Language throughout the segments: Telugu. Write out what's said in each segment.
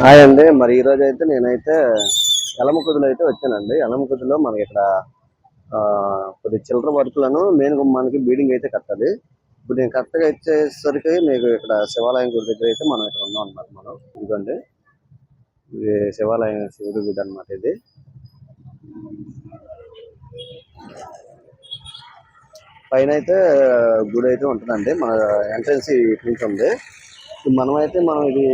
హాయ్ అండి. మరి ఈ రోజు అయితే నేనైతే ఎలమకుదులు అయితే వచ్చానండి. ఎలమకుదులో మనకి ఇక్కడ ఆ, కొద్ది చిల్లర వర్కులను మెయిన్ మనకి బీడింగ్ అయితే కట్టాలి. ఇప్పుడు నేను కరెక్ట్గా ఇచ్చేసరికి మీకు ఇక్కడ శివాలయం గుడి దగ్గర అయితే మనం ఇక్కడ ఉన్నాం అనమాట మనం. ఇదిగోండి. ఇది శివాలయం శివుడి గుడి అనమాట ఇది. పైన అయితే గుడి అయితే ఉంటుందండి. మన ఎంట్రన్స్ ఇటు నుంచి ఉంది. మనమైతే మనం ఇది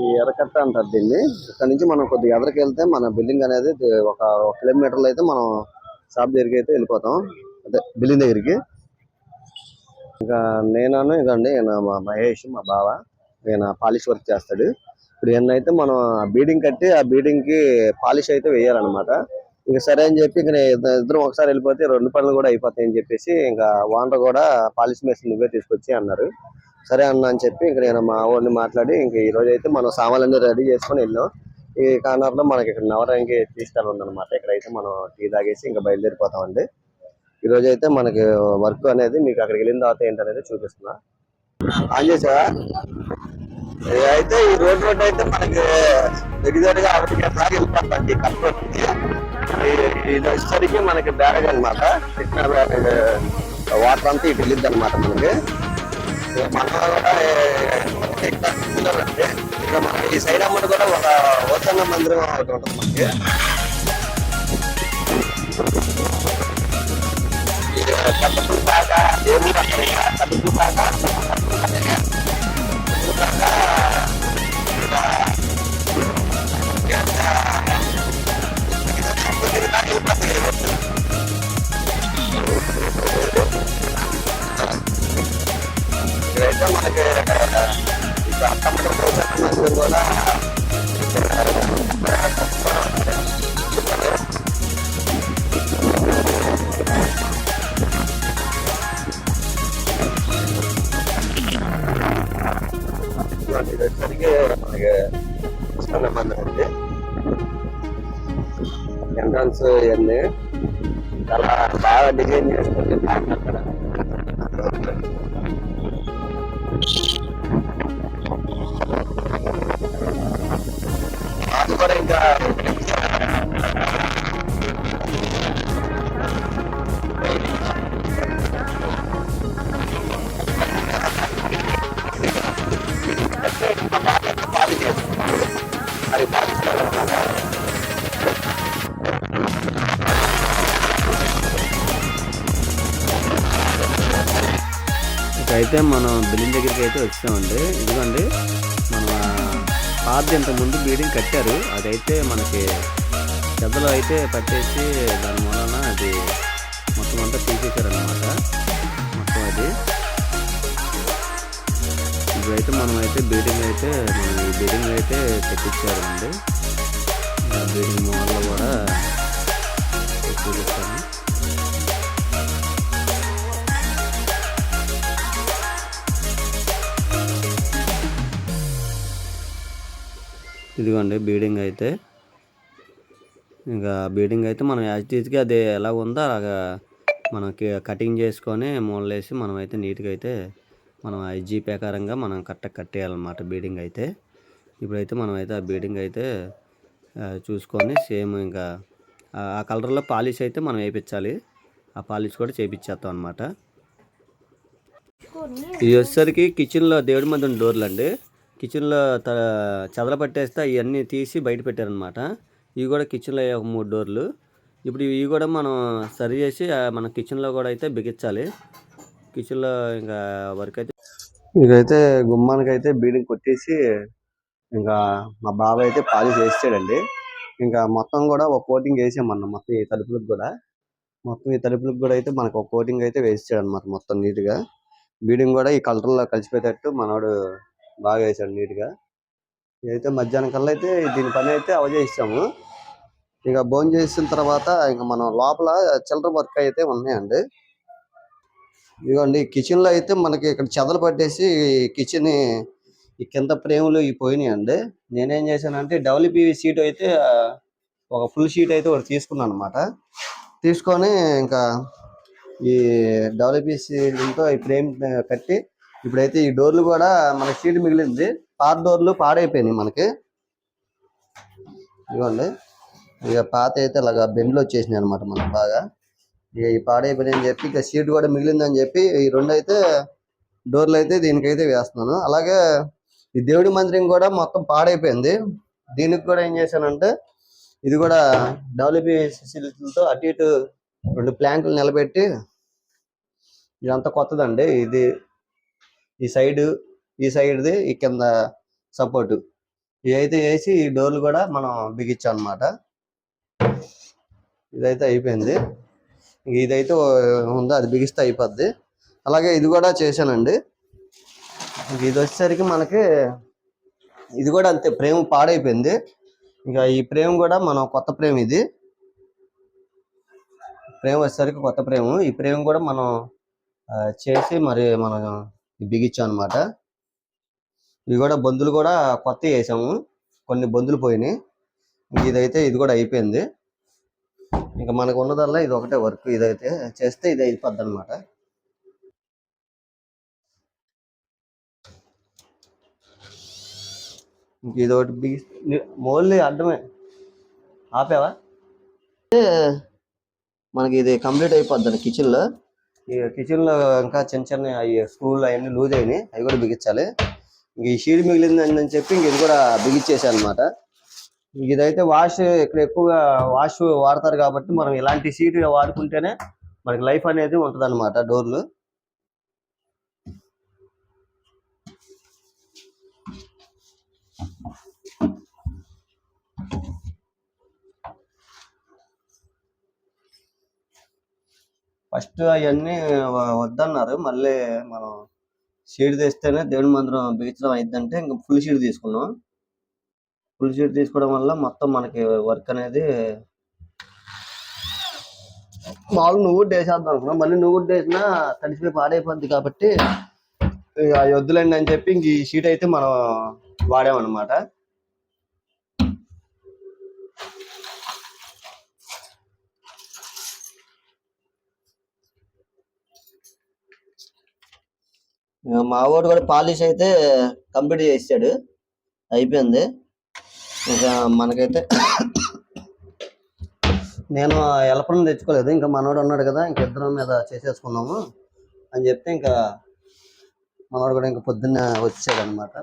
ఈ ఎర్రకట్ట అంటారు దీన్ని. ఇక్కడ నుంచి మనం కొద్దిగా ఎదరికి వెళ్తే మన బిల్డింగ్ అనేది ఒక కిలోమీటర్లో అయితే మనం షాప్ దగ్గరికి అయితే వెళ్ళిపోతాం. అదే బిల్డింగ్ దగ్గరికి. ఇంకా నేను ఇదండి ఈయన మా మహేష్ మా బావ ఈయన పాలిష్ వర్క్ చేస్తాడు. ఇప్పుడు ఈయనైతే మనం బీడింగ్ కట్టి ఆ బీడింగ్కి పాలిష్ అయితే వేయాలన్నమాట. ఇంకా సరే అని చెప్పి ఇంకా ఇద్దరం ఒకసారి వెళ్ళిపోతే రెండు పనులు కూడా అయిపోతాయి అని చెప్పేసి ఇంకా వాంటర్ కూడా పాలిష్ మెషిన్ నువ్వే తీసుకొచ్చి అన్నారు. సరే అన్న అని చెప్పి ఇక్కడ నేను మా వాడిని మాట్లాడి ఇంకా ఈ రోజు అయితే మనం సామాన్లన్నీ రెడీ చేసుకొని వెళ్ళాం. ఈ కార్నర్లో మనకి ఇక్కడ నవరంగి తీసుకెళ్ళి స్టాల్ ఉందన్నమాట. ఇక్కడైతే మనం టీ తాగేసి ఇంకా బయలుదేరిపోతామండి. ఈ రోజు అయితే మనకి వర్క్ అనేది మీకు అక్కడికి వెళ్ళిన తర్వాత ఏంటనేది చూపిస్తున్నా. ఆన్ చేసావా? అయితే ఈ రోడ్ రోడ్ అయితే మనకి దగ్గరగా ఒకటి దాకా వెళ్ళిపోతుంది కట్ ఇది వచ్చేసరికి మనకి బ్యారేజ్ అనమాట కృష్ణా బ్యారేజ్ వాటర్ అంతా ఇటు వెళ్ళిద్ది అనమాట మనకి. ఇక మన కూడా ఇక్కడ ఉండాలంటే ఇక మనకి ఈ సైడ్ అమ్మడు కూడా ఒక ఓచన్న మందిరం ఒకటి ఉంటుంది మనకి ఇది పెద్ద పులిపాక దేవుడు అత్తమ్మ కోసం కూడా ఇది వచ్చేసరికి మనకి కృష్ణ మందిరం ఉంది ఎంట్రన్స్ ఇవన్నీ అయితే మనం బిల్డింగ్ దగ్గరికి అయితే వచ్చామండి. ఇదిగోండి. పాత ఇంత ముందు బిల్డింగ్ కట్టారు. అదైతే మనకి పెద్దలు అయితే పట్టేసి దాని మూలన అది మొత్తం అంతా తీసేశారనమాట మొత్తం అది. ఇప్పుడైతే మనం అయితే బిల్డింగ్ అయితే మనం ఈ బిల్డింగ్ అయితే కట్టించారండి ఆ బిల్డింగ్ మూలలో కూడా చూపిస్తాను. ఇదిగోండి బీడింగ్ అయితే. ఇంకా బీడింగ్ అయితే మనం యాజ్ టీజ్గా అది ఎలా ఉందో అలాగా మనకి కటింగ్ చేసుకొని మూలలేసి మనం అయితే నీట్గా అయితే మనం ఐజీ ప్రకారంగా మనం కరెక్ట్గా కట్టేయాలన్నమాట బీడింగ్ అయితే. ఇప్పుడైతే మనం అయితే ఆ బీడింగ్ అయితే చూసుకొని సేమ్ ఇంకా ఆ- కలర్లో పాలిష్ అయితే మనం వేయించాలి ఆ పాలిష్ కూడా చేయించేస్తాం అనమాట ఇది వచ్చేసరికి కిచెన్లో దేవుడి మంది ఉన్న డోర్లు అండి. కిచెన్లో త చెదల పట్టేస్తే అవన్నీ తీసి బయట పెట్టారనమాట ఇవి కూడా కిచెన్లో ఒక మూడు డోర్లు. ఇప్పుడు ఇవి కూడా మనం సరి చేసి మన కిచెన్లో కూడా అయితే బిగించాలి. కిచెన్లో ఇంకా వర్క్ అయితే ఇదైతే గుమ్మానికి అయితే బీడింగ్ కొట్టేసి ఇంకా మా బాబాయ్ అయితే పాలిష్ వేసాడండి ఇంకా మొత్తం కూడా ఒక కోటింగ్ వేసామన్న మొత్తం ఈ తలుపులకు కూడా. మొత్తం ఈ తలుపులకు కూడా అయితే మనకు ఒక కోటింగ్ అయితే వేసాడు అనమాట మొత్తం నీట్గా బీడింగ్ కూడా ఈ కలర్లో కలిసిపోయేటట్టు మనోడు బాగా వేసాడు నీట్గా. ఇదైతే మధ్యాహ్నం కల్లా అయితే దీని పని అయితే అవజేసాము ఇక భోజనం చేసిన తర్వాత ఇంకా మనం లోపల చిల్లర వర్క్ అయితే ఉన్నాయండి. ఇదిగోండి కిచెన్లో అయితే మనకి ఇక్కడ చెదలు పట్టేసి కిచెన్ ఈ కింద ఫ్రేములు ఈ పోయినాయండి. నేనేం చేశానంటే డబ్ల్యూపీవీ సీట్ అయితే ఒక ఫుల్ షీట్ అయితే ఒకటి తీసుకున్నాను అనమాట తీసుకొని ఇంకా ఈ డబ్ల్యూపీసీ దీంతో ఈ ఫ్రేమ్ కట్టి ఇప్పుడైతే ఈ డోర్లు కూడా మన సీట్ మిగిలింది. పాత డోర్లు పాడైపోయినాయి మనకి. ఇదిగోండి. ఇక పాత అయితే అలాగా బెండ్లు వచ్చేసినాయి అనమాట మనకు బాగా. ఇక ఈ పాడైపోయినాయని చెప్పి ఇక సీట్ కూడా మిగిలిందని చెప్పి ఈ రెండు అయితే డోర్లు అయితే దీనికైతే వేస్తున్నాను. అలాగే ఈ దేవుడి మందిరం కూడా మొత్తం పాడైపోయింది. దీనికి కూడా ఏం చేశానంటే ఇది కూడా డబ్ల్యూపీసీలతో అటు ఇటు రెండు ప్లాంకులు నిలబెట్టి ఇదంతా కొత్తదండి. ఇది ఈ సైడ్ ఈ సైడ్ది ఈ కింద సపోర్ట్. ఇదైతే వేసి ఈ డోర్లు కూడా మనం బిగించాం అనమాట ఇదైతే అయిపోయింది. ఇదైతే ఉందో అది బిగిస్తే అయిపోద్ది. అలాగే ఇది కూడా చేశానండి. ఇది వచ్చేసరికి మనకి ఇది కూడా అంతే ప్రేమ పాడైపోయింది. ఇంకా ఈ ప్రేమ కూడా మనం కొత్త ప్రేమ ఇది. ప్రేమ వచ్చేసరికి కొత్త ప్రేమ ఈ ప్రేమ కూడా మనం చేసి మరి మనం బిగించాం అనమాట ఇవి కూడా బొందులు కూడా కొత్త వేసాము. కొన్ని బొందులు పోయినాయి. ఇదైతే ఇది కూడా అయిపోయింది. ఇంకా మనకు ఉన్నదల్లా ఇది ఒకటే వర్క్. ఇదైతే చేస్తే ఇది అయిపోద్ది అనమాట ఇంక ఇది ఒకటి బిగి మోల్లీ అడ్డమే. ఆపావా? మనకి ఇది కంప్లీట్ అయిపోద్ది కిచెన్లో. ఈ కిచెన్లో ఇంకా చిన్న చిన్న అవి స్క్రూలు అవన్నీ లూజ్ అయినాయి. అవి కూడా బిగించాలి. ఇంక ఈ షీడ్ మిగిలిందని చెప్పి ఇంక ఇది కూడా బిగించేసాను అనమాట ఇదైతే వాష్ ఇక్కడ ఎక్కువగా వాష్ వాడతారు కాబట్టి మనం ఇలాంటి షీట్ వాడుకుంటేనే మనకి లైఫ్ అనేది ఉంటుంది అనమాట డోర్లు ఫస్ట్ అవన్నీ వద్దన్నారు. మళ్ళీ మనం షీట్ తెస్తేనే దేవుడి మందిరం బీచ్లో అయిద్దంటే ఇంకా ఫుల్ షీట్ తీసుకున్నాం. ఫుల్ షీట్ తీసుకోవడం వల్ల మొత్తం మనకి వర్క్ అనేది మామూలు నువ్వు వేసేద్దాం అనుకున్నాం. మళ్ళీ నువ్వు వేసినా తడిసిపోయి పాడైపోద్ది కాబట్టి ఇక వద్దులేండి అని చెప్పి ఇంక ఈ షీట్ అయితే మనం వాడామన్నమాట. మా వాడు కూడా పాలిష్ అయితే కంప్లీట్ చేసాడు అయిపోయింది. ఇంకా మనకైతే నేను ఎలపడం తెచ్చుకోలేదు. ఇంకా మనోడు ఉన్నాడు కదా ఇంక ఇద్దరం మీద చేసేసుకున్నాము అని చెప్తే ఇంకా మనోడు కూడా ఇంకా పొద్దున్న వచ్చాడు అనమాట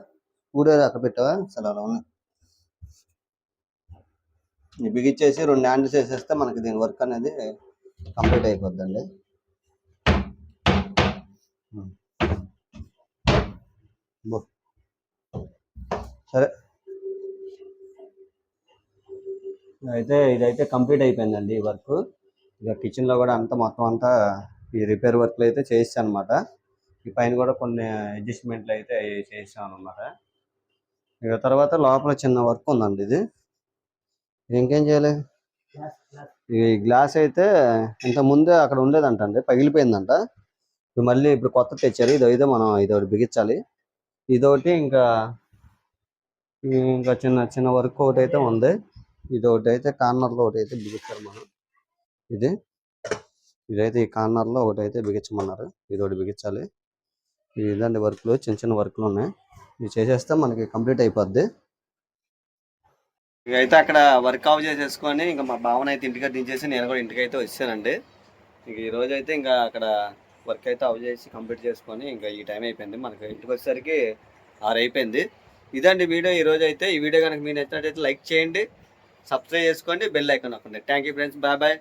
ఊరే అక్కడ పెట్టావా? సరే అలా ఉన్నాయి. బిగిచ్చేసి రెండు హ్యాండిల్స్ వేసేస్తే మనకి దీని వర్క్ అనేది కంప్లీట్ అయిపోద్దండి. సరే. అయితే ఇదైతే కంప్లీట్ అయిపోయిందండి ఈ వర్క్. ఇక కిచెన్లో కూడా అంతా మొత్తం అంతా ఈ రిపేర్ వర్క్లు అయితే చేయిస్తాను అనమాట ఈ పైన కూడా కొన్ని అడ్జస్ట్మెంట్లు అయితే చేయిస్తాను అనమాట ఇక తర్వాత లోపల చిన్న వర్క్ ఉందండి ఇది. ఇంకేం చేయాలి? ఈ గ్లాస్ అయితే ఇంత ముందే అక్కడ ఉండేదంటండి పగిలిపోయిందంట. ఇప్పుడు మళ్ళీ ఇప్పుడు కొత్త తెచ్చారు. ఇది ఇదో మనం ఇది ఒకటి బిగించాలి. ఇదొకటి ఇంకా ఇంకా చిన్న చిన్న వర్క్ ఒకటి అయితే ఉంది. ఇది ఒకటి అయితే కార్నర్లో ఒకటి అయితే బిగించారు మనం. ఇది ఇదైతే ఈ కార్నర్లో ఒకటి అయితే బిగించమన్నారు. ఇది ఒకటి బిగించాలి ఇదండి వర్క్లు చిన్న చిన్న వర్క్లు ఉన్నాయి. ఇవి చేసేస్తే మనకి కంప్లీట్ అయిపోద్ది. అయితే అక్కడ వర్క్ ఆఫ్ చేసేసుకొని ఇంకా మా భావన అయితే ఇంటికి దించేసి నేను కూడా ఇంటికి అయితే వచ్చానండి. ఇంక ఈ రోజు అయితే ఇంకా అక్కడ వర్క్ అయితే అవి చేసి కంప్లీట్ చేసుకొని ఇంకా ఈ టైం అయిపోయింది. మనకు ఇంటికి వచ్చేసరికి ఆరు అయిపోయింది. ఇదండి వీడియో. ఈరోజు అయితే ఈ వీడియో కనుక మీరు నచ్చినట్టయితే లైక్ చేయండి సబ్స్క్రైబ్ చేసుకోండి బెల్ ఐకాన్ నొక్కండి. Thank you friends bye bye